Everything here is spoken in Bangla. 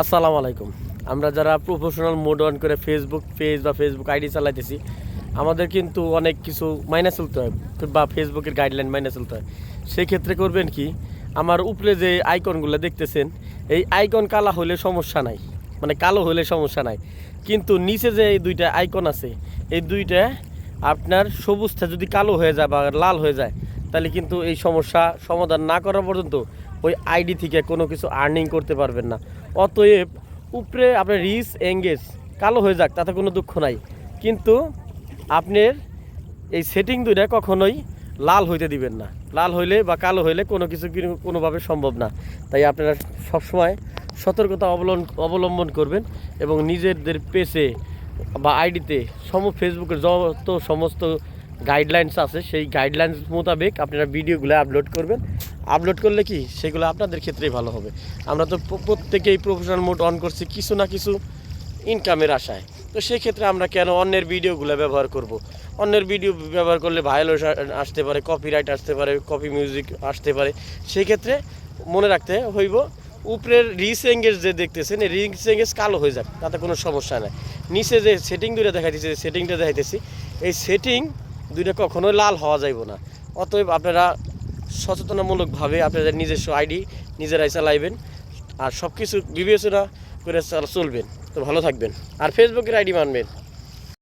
আসসালামু আলাইকুম। আমরা যারা প্রফেশনাল মোড অন করে ফেসবুক পেজ বা ফেসবুক আইডি চালাইতেছি, আমাদের কিন্তু অনেক কিছু মাইনে চলতে হয়, বা ফেসবুকের গাইডলাইন মাইনে চলতে হয়। সেই ক্ষেত্রে করবেন কি, আমার উপরে যে আইকনগুলো দেখতেছেন, এই আইকন কালা হলে সমস্যা নাই মানে কালো হলে সমস্যা নাই। কিন্তু নিচে যে এই দুইটা আইকন আছে, এই দুইটা আপনার সবুজটা যদি কালো হয়ে যায় বা লাল হয়ে যায়, তাহলে কিন্তু এই সমস্যা সমাধান না করা পর্যন্ত ওই আইডি থেকে কোনো কিছু আর্নিং করতে পারবেন না। অতএব উপরে আপনার রিস এঙ্গেজ কালো হয়ে যাক, তাতে কোনো দুঃখ নাই। কিন্তু আপনার এই সেটিং দুইটা কখনোই লাল হইতে দিবেন না। লাল হইলে বা কালো হইলে কোনো কিছু কোনোভাবে সম্ভব না। তাই আপনারা সবসময় সতর্কতা অবলম্বন অবলম্বন করবেন এবং নিজেদের পেজে বা আইডিতে সম ফেসবুকের যত সমস্ত গাইডলাইন্স আছে, সেই গাইডলাইন্স মোতাবেক আপনারা ভিডিওগুলো আপলোড করবেন। আপলোড করলে কি সেগুলো আপনাদের ক্ষেত্রেই ভালো হবে। আমরা তো প্রত্যেকেই প্রফেশনাল মোড অন করছি কিছু না কিছু ইনকামের আশায়। তো সেই ক্ষেত্রে আমরা কেন অন্যের ভিডিওগুলো ব্যবহার করব। অন্যের ভিডিও ব্যবহার করলে ভায়োলেন্স আসতে পারে কপিরাইট আসতে পারে কপি মিউজিক আসতে পারে। সেই ক্ষেত্রে মনে রাখতে হইব, উপরের রিস যে দেখতেছেন, এই রিস এঙ্গেজ কালো হয়ে যাক, তাতে কোনো সমস্যা নাই। নিচে যে সেটিং দুইটা দেখাইতেছি সেটিংটা দেখাইতেছি, এই সেটিং দুইটা কখনোই লাল হওয়া যাইব না। অতএব আপনারা সচেতনামূলকভাবে আপনাদের নিজস্ব আইডি নিজেরাই চালাইবেন আর সব কিছু বিবেচনা করে চাল- চলবেন। তো ভালো থাকবেন। আর ফেসবুকের আইডি মানবেন।